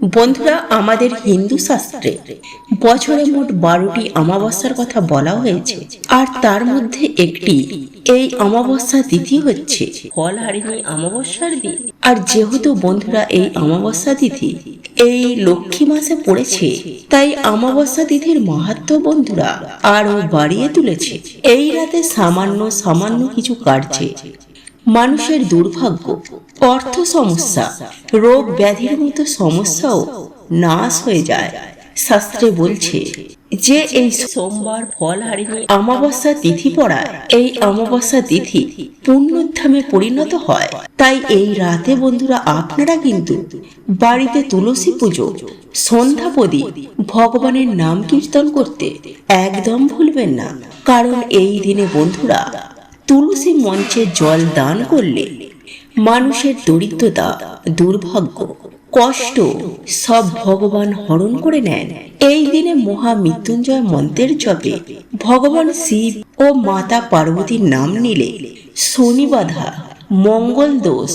বন্ধুরা, আমাদের হিন্দু শাস্ত্রে বছরে মোট বারোটি অমাবস্যার কথা বলা হয়েছে। আর তার মধ্যে একটি, এই অমাবস্যা তিথি হচ্ছে ফল হারিনি অমাবস্যার দিন। আর যেহেতু বন্ধুরা, এই অমাবস্যা তিথি এই লক্ষ্মী মাসে পড়েছে, তাই অমাবস্যা তিথির মাহাত্ম বন্ধুরা আরও বাড়িয়ে তুলেছে। এই রাতে সামান্য সামান্য কিছু কাটছে মানুষের দুর্ভাগ্য অর্থ সমস্যা, রোগ ব্যাধির মতো সমস্যাও নাশ হয়ে যায়। শাস্ত্রে বলছে যে এই সোমবার ফল হারিনি অমাবস্যা তিথি পড়ায়, এই অমাবস্যা তিথি পুণ্যধামে পরিণত হয়। তাই এই রাতে বন্ধুরা আপনারা কিন্তু বাড়িতে তুলসী পুজো, সন্ধ্যা প্রদীপ, ভগবানের নাম কীর্তন করতে একদম ভুলবেন না। কারণ এই দিনে বন্ধুরা তুলসী মঞ্চে জল দান করলে মানুষের দরিদ্রতা, দুর্ভাগ্য, কষ্ট সব ভগবান হরণ করে নেন। এই দিনে মহা মৃত্যুঞ্জয় মন্ত্রের জপে ভগবান শিব ও মাতা পার্বতীর নাম নিলে শনি বাধা মঙ্গল দোষ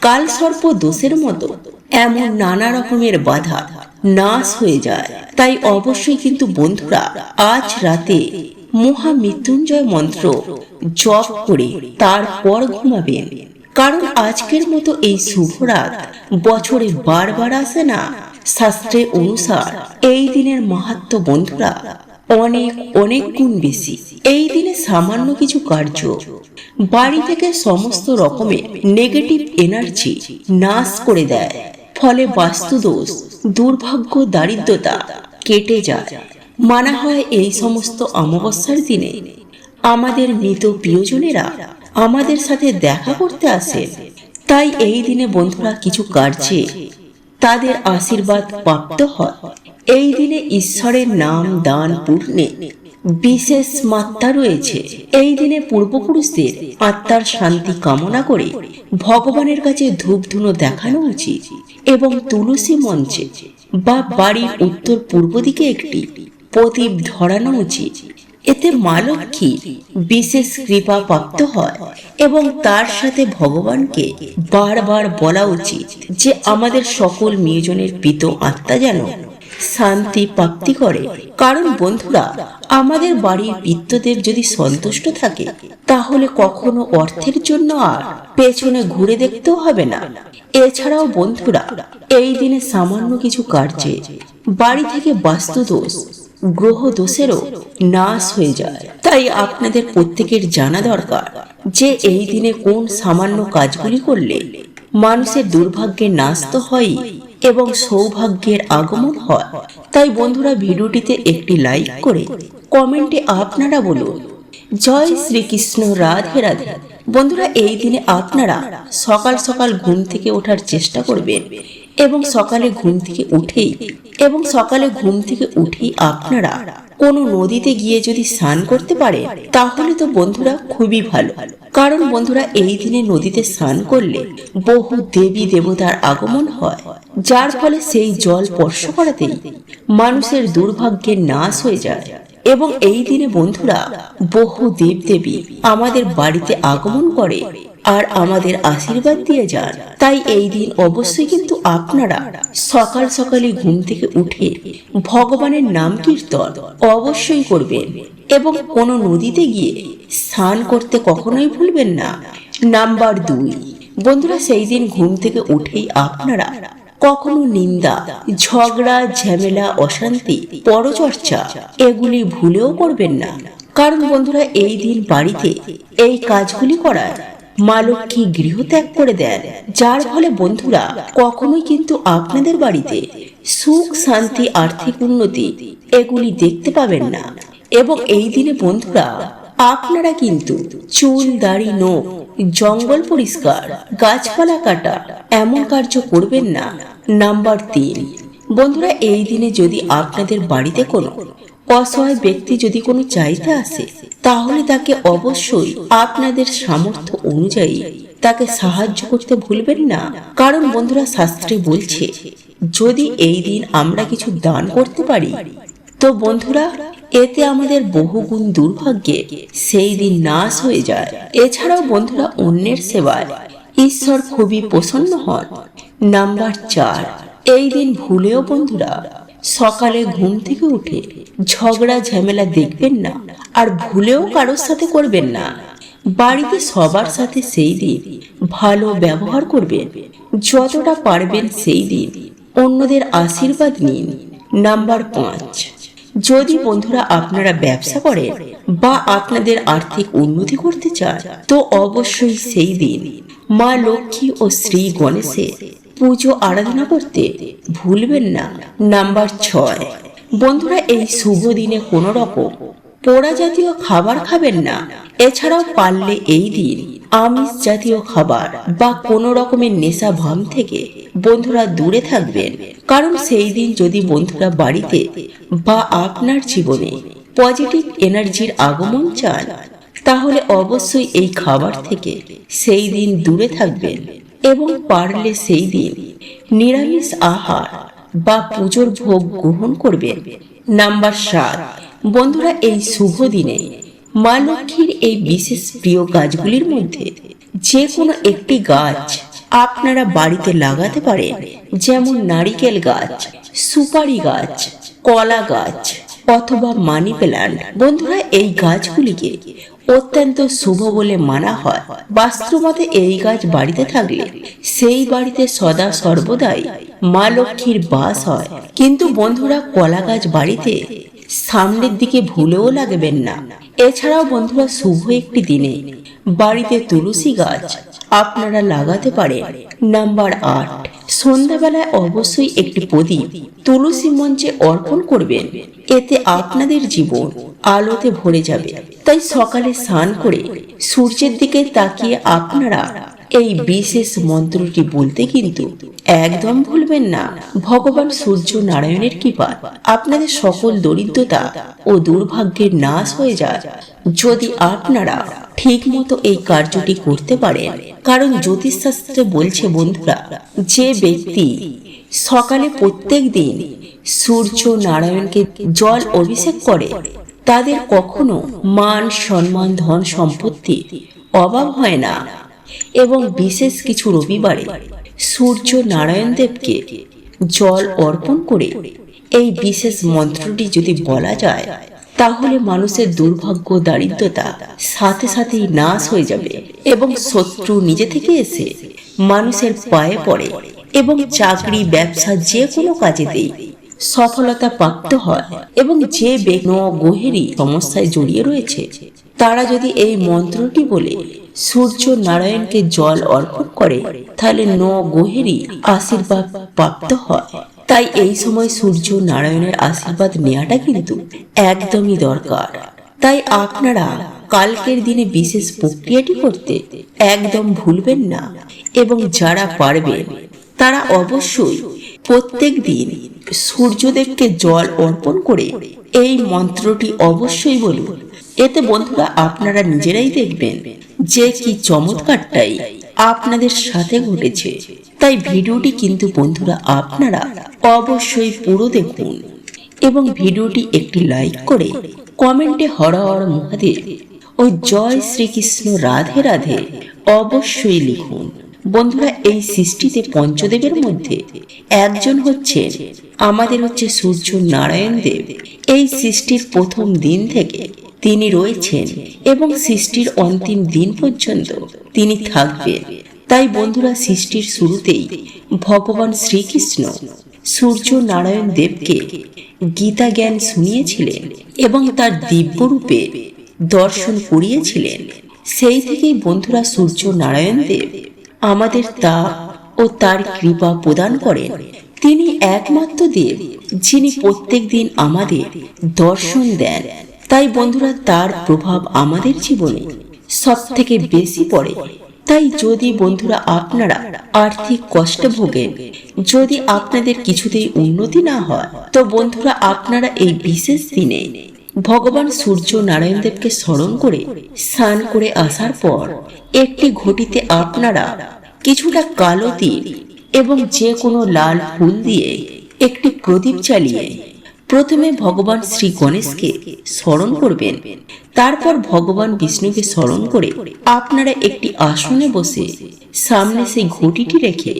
কাল সর্প দোষের মতো এমন নানা রকমের বাধা নাশ হয়ে যায়। তাই অবশ্যই কিন্তু বন্ধুরা, আজ রাতে মহা মৃত্যুঞ্জয় মন্ত্র জপ করে তারপর ঘুমাবেন। কারণ আজকের মতো এই শুভ রাত বছরে বারবার আসে না। শাস্ত্রে অনুসার এই দিনের মাহাত্ম বন্ধুরা অনেক অনেক গুণ বেশি। এই দিনে সামান্য কিছু কার্য। বাড়ি থেকে সমস্ত রকমের নেগেটিভ এনার্জি নাশ করে দেয়। ফলে বাস্তুদোষ, দুর্ভাগ্য, দারিদ্রতা কেটে যায়। মানা হয় এই সমস্ত অমাবস্যার দিনে। আমাদের মৃত প্রিয়জনেরা আমাদের সাথে দেখা করতে আসে। তাই এই দিনে বন্ধুরা কিছু কার্যে তাদের আশীর্বাদ প্রাপ্ত হয়। এই দিনে ঈশ্বরের নাম দান পূর্ণে বিশেষ মাত্রা রয়েছে। এই দিনে পূর্বপুরুষদের আত্মার শান্তি কামনা করে ভগবানের কাছে ধূপ ধুনো দেখানো উচিত এবং তুলসী মঞ্চে বা বাড়ির উত্তর পূর্ব দিকে একটি প্রদীপ ধরানো উচিত। এতে মা লক্ষ্মী বিশেষ কৃপা প্রাপ্ত হয় এবং তার সাথে ভগবানকে বারবার বলা উচিত যে আমাদের সকল মেয়েজনের পিত আত্মা যেন শান্তি প্রাপ্তি করে। কারণ বন্ধুরা, আমাদের বাড়ির পিত্তদেব যদি সন্তুষ্ট থাকে, তাহলে কখনো অর্থের জন্য আর পেছনে ঘুরে দেখতেও হবে না। এছাড়াও বন্ধুরা, এই দিনে সামান্য কিছু কার্যে বাড়ি থেকে বাস্তুদোষ গ্রহ দোষেরও নাশ হয়ে যায়। তাই আপনাদের প্রত্যেকের জানা দরকার যে এই দিনে কোন সামান্য কাজগুলি করলে মানুষের দুর্ভাগ্যের নাশ তো হয়ই এবং সৌভাগ্যের আগমন হয়। তাই বন্ধুরা, ভিডিওটিতে একটি লাইক করে কমেন্টে আপনারা বলুন, জয় শ্রীকৃষ্ণ, রাধে রাধে। বন্ধুরা, এই দিনে আপনারা সকাল সকাল ঘুম থেকে ওঠার চেষ্টা করবেন। এবং সকালে ঘুম থেকে উঠেই, এবং সকালে ঘুম থেকে উঠেই আপনারা কোনো নদীতে গিয়ে যদি স্নান করতে পারে তাহলে তো বন্ধুরা খুবই ভালো। কারণ বন্ধুরা, এই দিনে নদীতে স্নান করলে বহু দেবী দেবতার আগমন হয়। যার ফলে সেই জল স্পর্শ করাতেই মানুষের দুর্ভাগ্যের নাশ হয়ে যায়। এবং এই দিনে বন্ধুরা, বহু দেবদেবী আমাদের বাড়িতে আগমন করে আর আমাদের আশীর্বাদ দিয়ে যান। তাই এই দিন অবশ্যই কিন্তু আপনারা সকাল সকালে ঘুম থেকে উঠে ভগবানের নাম কীর্তন অবশ্যই করবেন এবং কোনো নদীতে গিয়ে স্নান করতে কখনোই ভুলবেন না। নাম্বার দুই, বন্ধুরা সেই দিন ঘুম থেকে উঠেই আপনারা কখনো নিন্দা, ঝগড়া, ঝামেলা, অশান্তি, পরচর্চা এগুলি ভুলেও করবেন না। কারণ বন্ধুরা এই দিন বাড়িতে এই কাজগুলি করার মা লক্ষ্মী গৃহত্যাগ করে দেন, যার ফলে বন্ধুরা কখনোই কিন্তু আপনাদের বাড়িতে সুখ, শান্তি, আর্থিক উন্নতি এগুলি দেখতে পাবেন না। এবং এই দিনে বন্ধুরা, আপনারা কিন্তু চুল, দাড়ি, নোখ, জঙ্গল পরিষ্কার, গাছপালা কাটা এমন কার্য করবেন না। নাম্বার তিন, বন্ধুরা, এই দিনে যদি আপনাদের বাড়িতে কোনো অসহায় ব্যক্তি যদি কোনো চাইতে আসে তাহলে তাকে অবশ্যই আপনাদের সামর্থ্য অনুযায়ী তাকে সাহায্য করতে ভুলবেন না। কারণ বন্ধুরা, শাস্ত্রে বলছে, যদি এই দিন আমরা কিছু দান করতে পারি, তো বন্ধুরা, এতে আমাদের বহুগুণ দুর্ভাগ্যে সেই দিন নাশ হয়ে যায়। এছাড়াও বন্ধুরা, অন্যের সেবায় ঈশ্বর খুবই প্রসন্ন হন। নাম্বার চার, এই দিন ভুলেও বন্ধুরা, সকালে ঘুম থেকে উঠে ঝগড়া, ঝামেলা দেখবেন না। আর ভুলেও কারোর সাথে করবেন না। বাড়িতে সবার সাথে সেই দিন। ভালো ব্যবহার করবেন। যতটা পারবেন সেই দিন। অন্যদের আশীর্বাদ নিন। নাম্বার পাঁচ, যদি বন্ধুরা আপনারা ব্যবসা করেন বা আপনাদের আর্থিক উন্নতি করতে চান, তো অবশ্যই সেই দিন মা লক্ষ্মী ও শ্রী গণেশের পুজো আরাধনা করতে ভুলবেন না। নাম্বার ছয় বন্ধুরা, এই শুভ দিনে কোনো রকম পোড়া জাতীয় খাবার খাবেন না। এছাড়াও পারলে এই দিন আমিষ জাতীয় খাবার বা কোনো রকমের নেশা ভাম থেকে বন্ধুরা দূরে থাকবেন। কারণ সেই দিন যদি বন্ধুরা বাড়িতে বা আপনার জীবনে পজিটিভ এনার্জির আগমন চান, তাহলে অবশ্যই এই খাবার থেকে সেই দিন দূরে থাকবেন এবং পারলে সেই দিন নিরামিষ আহার বা পুজোর ভোগ গ্রহণ করবেন নাম্বার সাত, বন্ধুরা, এই শুভ দিনে মা লক্ষ্মীর এই বিশেষ প্রিয় গাছগুলির মধ্যে যে কোনো একটি গাছ আপনারা বাড়িতে লাগাতে পারেন। যেমন নারিকেল গাছ, সুপারি গাছ, কলা গাছ অথবা মানি প্ল্যান্ট বন্ধুরা, এই গাছগুলিকে অত্যন্ত শুভ বলে মানা হয়। বাস্তুমতে এই গাছ বাড়িতে থাকলে সেই বাড়িতে সদা সর্বদাই মা লক্ষ্মীর বাস হয়। কিন্তু বন্ধুরা কলা গাছ বাড়িতে সামনের দিকে ভুলেও লাগবেন না। এছাড়াও বন্ধুরা, শুভ একটি দিনে বাড়িতে তুলসী গাছ আপনারা লাগাতে পারেন। নাম্বার আট, সন্ধ্যাবেলায় অবশ্যই একটি প্রদীপ তুলসী মঞ্চে অর্পণ করবেন। এতে আপনাদের জীবন আলোতে ভরে যাবে। তাই সকালে স্নান করে সূর্যের দিকে তাকিয়ে আপনারা এই বিশেষ মন্ত্রটি বলতে কিন্তু একদম ভুলবেন না। ভগবান সূর্য নারায়ণের কৃপা। আপনাদের সকল দরিদ্রতা ও দুর্ভাগ্যের নাশ হয়ে যায় যদি আপনারা ঠিক মতো এই কার্যটি করতে পারেন, কারণ জ্যোতিষশাস্ত্রে বলছে বন্ধুরা, যে ব্যক্তি সকালে প্রত্যেক দিন সূর্য নারায়ণকে জল অভিষেক করে তাদের কখনো মান, সম্মান, ধন সম্পত্তি অভাব হয় না। এবং বিশেষ কিছু রবিবারে সূর্য নারায়ণ দেবকে জল অর্পণ করে এই বিশেষ মন্ত্রটি যদি বলা যায়, তাহলে মানুষের দুর্ভাগ্য, দারিদ্রতা সাথে সাথেই নাশ হয়ে যাবে এবং শত্রু নিজে থেকে এসে মানুষের পায়ে পড়ে এবং চাকরি, ব্যবসা যে কোনো কাজেতেই সফলতা প্রাপ্ত হয় এবং যে ব্যক্তি গোহেরি সমস্যায় জড়িয়ে রয়েছে, তারা যদি এই মন্ত্রটি বলে সূর্য নারায়ণকে জল অর্পণ করে, তাহলে ন গোহেরি আশীর্বাদ প্রাপ্ত হয়। তাই এই সময় সূর্য নারায়ণের আশীর্বাদ নেওয়াটা কিন্তু একদমই দরকার। তাই আপনারা কালকের দিনে বিশেষ প্রক্রিয়াটি করতে একদম ভুলবেন না এবং যারা পারবেন, তারা অবশ্যই প্রত্যেক দিন সূর্যদেবকে জল অর্পণ করে এই মন্ত্রটি অবশ্যই বলুন। এতে বন্ধুরা আপনারা নিজেরাই দেখবেন যে কি চমৎকারটাই আপনাদের সাথে ঘটেছে। তাই ভিডিওটি কিন্তু বন্ধুরা আপনারা অবশ্যই পুরো দেখুন এবং ভিডিওটি একটি লাইক করে কমেন্টে হর হর মহাদেব ও জয় শ্রীকৃষ্ণ রাধে রাধে অবশ্যই লিখুন। বন্ধুরা, এই সৃষ্টিতে পঞ্চদেবের মধ্যে একজন হচ্ছেন, আমাদের হচ্ছে সূর্য নারায়ণ দেব। এই সৃষ্টির প্রথম দিন থেকে তিনি রয়েছেন এবং সৃষ্টির অন্তিম দিন পর্যন্ত তিনি থাকবেন। তাই বন্ধুরা, সৃষ্টির শুরুতেই ভগবান শ্রীকৃষ্ণ সূর্য নারায়ণ দেবকে গীতা জ্ঞান শুনিয়েছিলেন এবং তার দিব্যরূপে দর্শন করিয়েছিলেন। সেই থেকেই বন্ধুরা, সূর্য নারায়ণ দেব আমাদের তা ও তার কৃপা প্রদান করেন। তিনি একমাত্র দেব, যিনি প্রত্যেক দিন আমাদের দর্শন দেন। তাই বন্ধুরা, তার প্রভাব আমাদের জীবনে সব থেকে বেশি পড়ে। তাই যদি বন্ধুরা আপনারা আর্থিক কষ্ট ভোগেন, যদি আপনাদের কিছুতেই উন্নতি না হয়, তো বন্ধুরা, আপনারা এই বিশেষ দিনে ভগবান সূর্য নারায়ণ দেবকে স্মরণ করে স্নান করে আসার পর একটি ঘটিতে আপনারা কিছুটা কালো তিল এবং যে কোনো লাল ফুল দিয়ে একটি প্রদীপ চালিয়ে প্রথমে ভগবান শ্রী গণেশকে স্মরণ করবেন। তারপর ভগবান বিষ্ণুকে স্মরণ করে আপনারা একটি আসনে বসে সামনে সেই ঘটিটি রেখে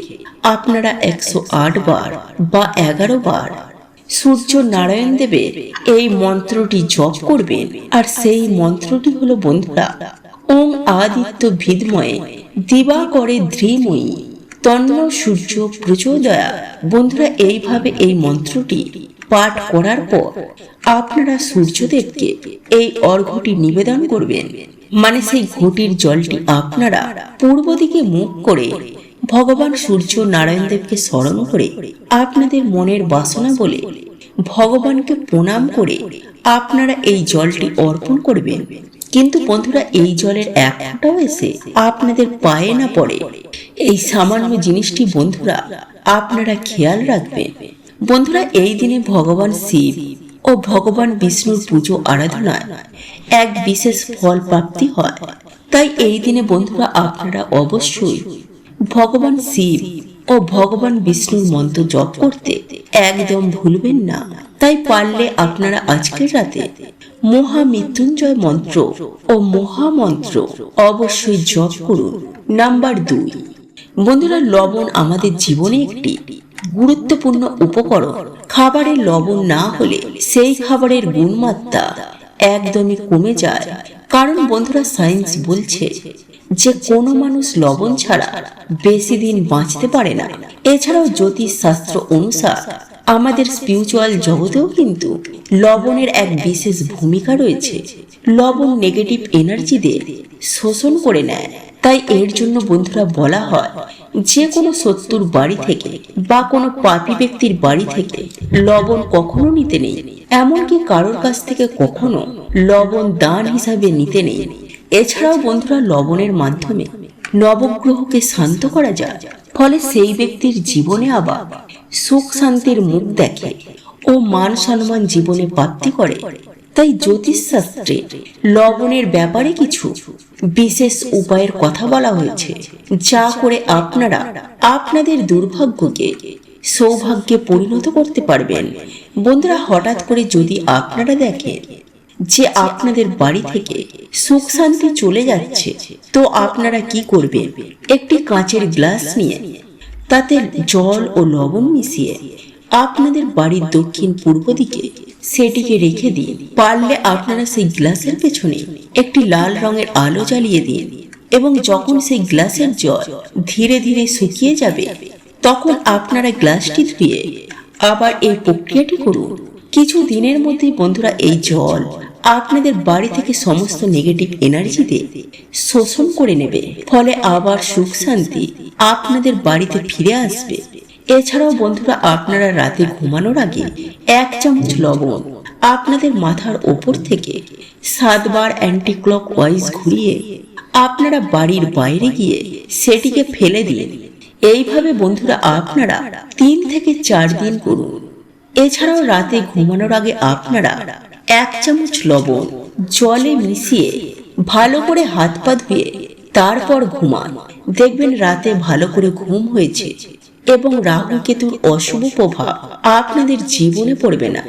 আপনারা একশো আট বার বা এগারো বার সূর্য নারায়ণ দেবের এই মন্ত্রটি জপ করবেন, আর সেই মন্ত্রটি হলো, বন্ধুরা ওং আদিত্য ভিদময়ে দিবা করে ধ্রিময়ী তন্ন সূর্য প্রচোদয়া। বন্ধুরা, এইভাবে এই মন্ত্রটি পাঠ করার পর আপনারা সূর্যদেবকে এই অর্ঘটি নিবেদন করবেন। মানে সেই ঘটির জলটি আপনারা পূর্ব দিকে মুখ করে ভগবান সূর্য নারায়ণ দেবকে স্মরণ করে আপনাদের মনের বাসনা বলে ভগবানকে প্রণাম করে আপনারা এই জলটি অর্পণ করবেন। কিন্তু বন্ধুরা, এই জলের এক ফোঁটাও এসে আপনাদের পায়ে না পড়ে। এই সামান্য জিনিসটি বন্ধুরা, আপনারা খেয়াল রাখবেন। বন্ধুরা, এই দিনে ভগবান শিব ও ভগবান বিষ্ণুর পুজো আরাধনায় এক বিশেষ ফল প্রাপ্তি হয়। তাই এই দিনে বন্ধুরা, আপনারা অবশ্যই ভগবান শিব ও ভগবান বিষ্ণুর মন্ত্র জপ করতে একদম ভুলবেন না। তাই পারলে আপনারা আজকের রাতে মহামৃত্যুঞ্জয় মন্ত্র ও মহামন্ত্র অবশ্যই জপ করুন। নাম্বার দুই। বন্ধুরা, লবণ আমাদের জীবনে একটি গুরুত্বপূর্ণ উপকরণ। খাবারের লবণ না হলে সেই খাবারের গুণমাত্রা একদমই কমে যায়। কারণ বন্ধুরা, সায়েন্স বলছে যে কোনো মানুষ লবণ ছাড়া বেশি দিন বাঁচতে পারে না। এছাড়াও জ্যোতিষ শাস্ত্র অনুসার আমাদের স্পিরিচুয়াল জগতেও কিন্তু লবণের এক বিশেষ ভূমিকা রয়েছে। লবণ নেগেটিভ এনার্জিদের শোষণ করে নেয়। তাই এর জন্য বন্ধুরা বলা হয়, যে কোনো শত্রুর বাড়ি থেকে বা কোনো পাপি ব্যক্তির বাড়ি থেকে লবণ কখনো নিতে নেই। এমনকি কারোর কাছ থেকে কখনো লবণ দান হিসাবে নিতে নেই। এছাড়াও বন্ধুরা লবণের মাধ্যমে নবগ্রহকে শান্ত করা যায়। ফলে সেই ব্যক্তির জীবনে আবার সুখ শান্তির মুখ দেখে ও মান সম্মান জীবনে প্রাপ্তি করে। তাই জ্যোতিষ শাস্ত্রে লবণের ব্যাপারে কিছু বিশেষ উপায়ের কথা বলা হয়েছে, যা করে আপনারা আপনাদের দুর্ভাগ্যকে সৌভাগ্যে পরিণত করতে পারবেন। বন্ধুরা হঠাৎ করে যদি আপনারা দেখেন যে আপনাদের বাড়ি থেকে সুখ শান্তি চলে যাচ্ছে, তো আপনারা কি করবেন? একটি কাঁচের গ্লাস নিয়ে, তাতে জল ও লবণ মিশিয়ে আপনাদের বাড়ির দক্ষিণ পূর্ব দিকে সেটিকে রেখে দিন। পারলে আপনারা সেই গ্লাসের পেছনে একটি লাল রঙের আলো জ্বালিয়ে দিন এবং যখন সেই গ্লাসের জল ধীরে ধীরে শুকিয়ে যাবে, তখন আপনারা গ্লাসটি ধুয়ে আবার এই প্রক্রিয়াটি করুন। কিছু দিনের মধ্যেই বন্ধুরা এই জল আপনাদের বাড়ি থেকে সমস্ত নেগেটিভ এনার্জি এনার্জিতে শোষণ করে নেবে। ফলে আবার সুখ শান্তি আপনাদের বাড়িতে ফিরে আসবে। এছাড়াও বন্ধুরা, আপনারা রাতে ঘুমানোর আগে এক চামচ লবণ আপনাদের মাথার ওপর থেকে সাতবার অ্যান্টি ক্লক ওয়াইজ ঘুরিয়ে আপনারা বাড়ির বাইরে গিয়ে সেটিকে ফেলে দিন। এইভাবে বন্ধুরা, আপনারা তিন থেকে চার দিন করুন। এছাড়াও রাতে ঘুমানোর আগে আপনারা এক চামচ লবণ, জলে মিশিয়ে ভালো করে হাত পা ধুয়ে তারপর ঘুমান। দেখবেন রাতে ভালো করে ঘুম হয়েছে এবং রাহু কেতুর অশুভ প্রভাব আপনাদের জীবনে পড়বে না।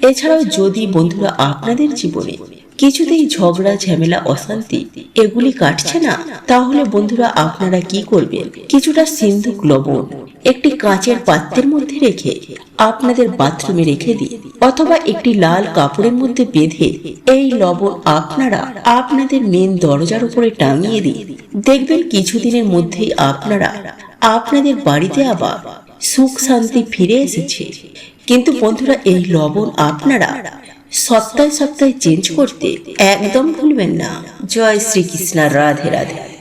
এছাড়াও যদি বন্ধুরা আপনাদের জীবনে কিছুতেই ঝগড়া, ঝামেলা, অশান্তি এগুলি কাটছে না, তাহলে বন্ধুরা আপনারা কি করবেন? কিছুটা সিন্ধুক লবণ, একটি কাঁচের পাত্রের মধ্যে রেখে আপনাদের বাথরুমে রেখে দিয়ে দিন। অথবা একটি লাল কাপড়ের মধ্যে বেঁধে এই লবণ আপনারা আপনাদের মেন দরজার উপরে টাঙিয়ে দিন। দেখবেন কিছুদিনের মধ্যেই আপনারা আপনাদের বাড়িতে আবার সুখ শান্তি ফিরে এসেছে। কিন্তু বন্ধুরা, এই লবণ আপনারা সপ্তাহে সপ্তাহে চেঞ্জ করতে একদম ভুলবেন না। জয় শ্রীকৃষ্ণ, রাধে রাধে।